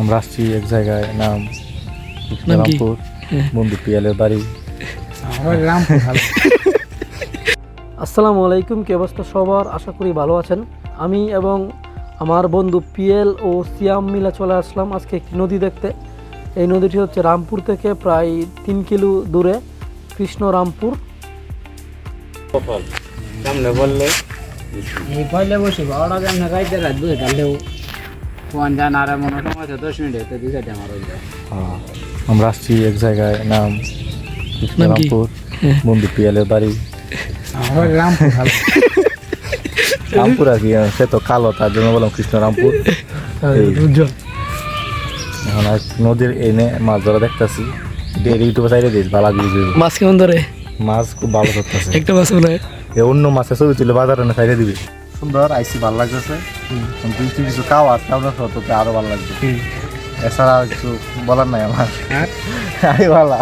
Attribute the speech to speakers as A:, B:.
A: আমরা আসছি এক জায়গায় নাম
B: নাম
A: রামপুর বন্ধু পিয়ালের বাড়ি।
B: আসসালামু আলাইকুম কি অবস্থা সবার? আশা করি ভালো আছেন। আমি এবং আমার বন্ধু পিএল ও সিয়াম মিলা চলে আসলাম আজকে একটি নদী দেখতে। এই নদীটি হচ্ছে রামপুর থেকে প্রায় তিন কিলো দূরে কৃষ্ণ রামপুর।
C: সামনে বললে
D: বসে বারোটা যেমন গাইতে রাত দুই আর মনে সময় দশ মিনিট তো দুই চারটে আমার হয়ে। যায়।
A: আমরা আসছি এক জায়গায় নাম রামপুর বন্ধু পিয়ালের বাড়ি।
D: আমার রামপুর
A: রামপুর আর কি সে তো কালো তার জন্য বললাম কৃষ্ণ রামপুর। এখন নদীর এনে মাছ ধরা দেখতেছি। ইউটিউবে চাইলে দিস ভালো
B: মাছ কেমন ধরে?
A: মাছ খুব ভালো ধরতেছে।
B: একটা মাছ মনে হয়
A: অন্য মাছের ছবি তুলে বাজারে না চাইলে দিবি। সুন্দর আইসি ভালো লাগতেছে। তুই তুই কিছু খাওয়া কেমন তোকে আরও ভালো লাগবে। এছাড়া আর কিছু বলার নাই আমার।
D: আর?
A: আরে ভালো